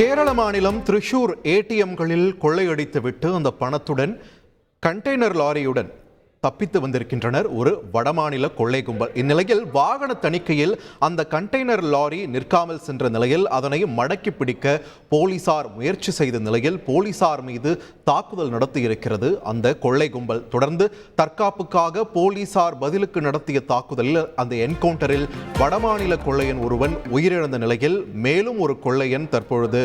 கேரள மாநிலம் திரிஷூர் ஏடிஎம்களில் கொள்ளையடித்துவிட்டு அந்த பணத்துடன் கண்டெய்னர் லாரியுடன் தப்பித்து வந்திருக்கின்றனர். ஒரு வடமாநில கொள்ளை கும்பல். இந்நிலையில் வாகன தணிக்கையில் அந்த கண்டெய்னர் லாரி நிற்காமல் சென்ற நிலையில் அதனை மடக்கி பிடிக்க போலீசார் முயற்சி செய்த நிலையில் போலீசார் மீது தாக்குதல் நடத்தியிருக்கிறது. அந்த கொள்ளை கும்பல் தொடர்ந்து தற்காப்புக்காக போலீசார் பதிலுக்கு நடத்திய தாக்குதலில் அந்த என்கவுண்டரில் வடமாநில கொள்ளையன் ஒருவன் உயிரிழந்த நிலையில் மேலும் ஒரு கொள்ளையன் தற்பொழுது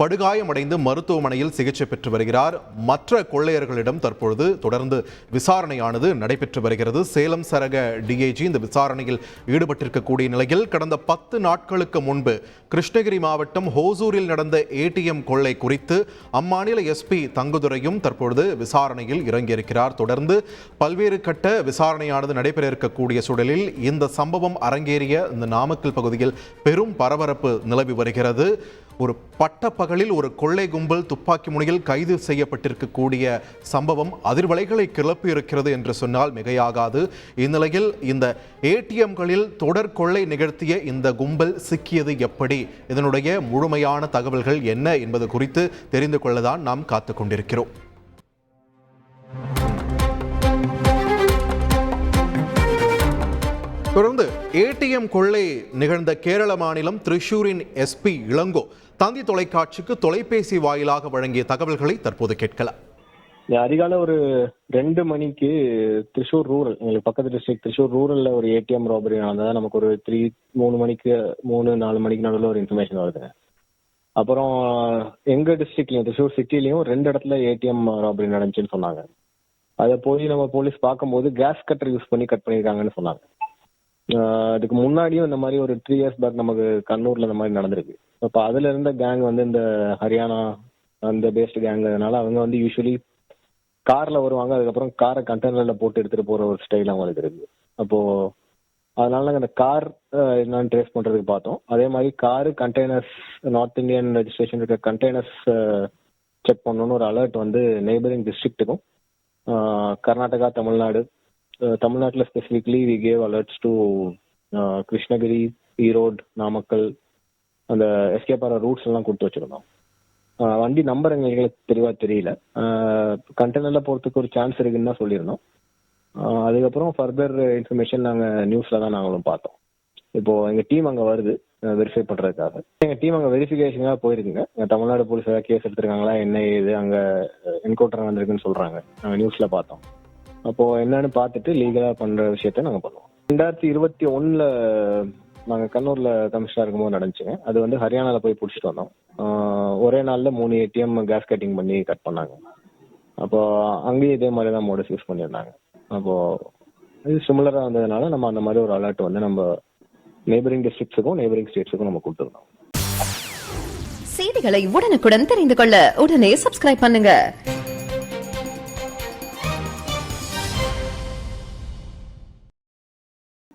படுகாயமடைந்து மருத்துவமனையில் சிகிச்சை பெற்று வருகிறார். மற்ற கொள்ளையர்களிடம் தற்பொழுது தொடர்ந்து விசாரணையானது நடைபெற்று வருகிறது. சேலம் சரக டிஐஜி இந்த விசாரணையில் ஈடுபட்டிருக்கக்கூடிய நிலையில் கடந்த பத்து நாட்களுக்கு முன்பு கிருஷ்ணகிரி மாவட்டம் ஹோசூரில் நடந்த ஏடிஎம் கொள்ளை குறித்து அம்மாநில எஸ்பி தங்குதுரையும் தற்பொழுது விசாரணையில் இறங்கியிருக்கிறார். தொடர்ந்து பல்வேறு கட்ட விசாரணையானது நடைபெற இருக்கக்கூடிய சூழலில் இந்த சம்பவம் அரங்கேறிய இந்த நாமக்கல் பகுதியில் பெரும் பரபரப்பு நிலவி வருகிறது. ஒரு பட்டப்பகலில் ஒரு கொள்ளை கும்பல் துப்பாக்கி முனையில் கைது செய்யப்பட்டிருக்கக்கூடிய சம்பவம் அதிர்வலைகளை கிளப்பி இருக்கிறது என்று சொன்னால் மிகையாகாது. இந்நிலையில் இந்த ஏடிஎம்களில் தொடர் கொள்ளை நிகழ்த்திய இந்த கும்பல் சிக்கியது எப்படி? இதனுடைய முழுமையான தகவல்கள் என்ன என்பது குறித்து தெரிந்து கொள்ளதான் நாம் காத்து கொண்டிருக்கிறோம். தொடர்ந்து ஏடிஎம் கொள்ளை நிகழ்ந்த கேரள மாநிலம் திரிஷூரின் எஸ்பி இளங்கோ. தந்தி தொலைக்காட்சிக்கு தொலைபேசி வாயிலாக வழங்கிய தகவல்களை தற்போது கேட்கலாம். அதிகால ஒரு ரெண்டு மணிக்கு திருஷூர் ரூரல் எங்களுக்கு பக்கத்து டிஸ்ட்ரிக்ட் திருஷூர் ரூரல்ல ஒரு ஏடிஎம் ராபரி நடந்தது. நமக்கு ஒரு த்ரீ மூணு மணிக்கு மூணு நாலு மணிக்கு நடுவில் ஒரு இன்ஃபர்மேஷன் வருதுங்க அப்புறம் எங்க டிஸ்ட்ரிக்ட்லயும் திருஷூர் சிட்டிலையும் ரெண்டு இடத்துல ஏடிஎம் ராபரி நடந்துச்சுன்னு சொன்னாங்க. அதை போய் நம்ம போலீஸ் பார்க்கும்போது கேஸ் கட்டர் யூஸ் பண்ணி கட் பண்ணியிருக்காங்கன்னு சொன்னாங்க. அதுக்கு முன்னாடியும் இந்த மாதிரி ஒரு த்ரீ இயர்ஸ் பேக் நமக்கு கண்ணூர்ல இந்த மாதிரி நடந்திருக்கு. அப்போ அதுல இருந்த கேங் வந்து இந்த ஹரியானா அந்த பேஸ்டு கேங்கிறதுனால அவங்க வந்து யூஸ்வலி கார்ல வருவாங்க அதுக்கப்புறம் காரை கண்டெய்னர்ல போட்டு எடுத்துட்டு போற ஒரு ஸ்டைல் அவங்களுக்கு இருக்கு அப்போ அதனால நாங்க அந்த கார் என்னன்னு ட்ரேஸ் பண்றதுக்கு பார்த்தோம். அதே மாதிரி car containers north Indian registration இருக்க கண்டெய்னர்ஸ் செக் பண்ணணும்னு ஒரு அலர்ட் வந்து நெய்பரிங் டிஸ்ட்ரிக்ட்டுக்கும் கர்நாடகா தமிழ்நாடு தமிழ்நாட்டுல specifically we gave alerts to Krishnagiri Erode Namakkal அந்த எஸ்கேப் ரூட்ஸ் எல்லாம் கொடுத்து வச்சிருந்தோம். Uh, வண்டி நம்பர் எங்களுக்கு தெளிவாக தெரியல. Uh, கண்டெய்னரில் போறதுக்கு ஒரு சான்ஸ் இருக்குன்னு தான் சொல்லியிருந்தோம். Uh, அதுக்கப்புறம் ஃபர்தர் இன்ஃபர்மேஷன் நாங்க நியூஸ்ல தான் நாங்களும் பார்த்தோம். இப்போ எங்க டீம் அங்க வருது வெரிஃபை பண்றதுக்காக. எங்க டீம் அங்கே வெரிஃபிகேஷனாக போயிருக்குங்க. தமிழ்நாடு போலீஸ் ஏதாவது கேஸ் எடுத்திருக்காங்களா என்ன ஏது அங்க என்கவுண்டர் வந்திருக்குன்னு சொல்றாங்க. நாங்கள் நியூஸ்ல பார்த்தோம். அப்போ என்னன்னு பார்த்துட்டு லீகலா பண்ற விஷயத்த நாங்க பண்ணுவோம். ரெண்டாயிரத்தி இருபத்தி ஒண்ணுல நாங்க கண்ணூர்ல கமிஷனர் இருக்கும்போது நடந்துச்சுங்க அது வந்து ஹரியானால போய் பிடிச்சிட்டு வந்தோம். ஒரே நாள்ல மூணு ஏடிஎம் கேஸ் கட்டிங் பண்ணி கட் பண்ணாங்க. அப்போ அங்கேயும் இதே மாதிரி தான் மோடஸ் யூஸ் பண்ணியிருந்தாங்க. அப்போ இது சிமிலரா வந்ததுனால நம்ம அந்த மாதிரி ஒரு அலர்ட் வந்து நம்ம நெய்பரிங் டிஸ்ட்ரிக்ட்ஸுக்கும் நெய்பரிங் ஸ்டேட்ஸுக்கும் நம்ம கொடுத்துருந்தோம். செய்திகளை உடனுக்குடன் தெரிந்து கொள்ள உடனே சப்ஸ்கிரைப் பண்ணுங்க.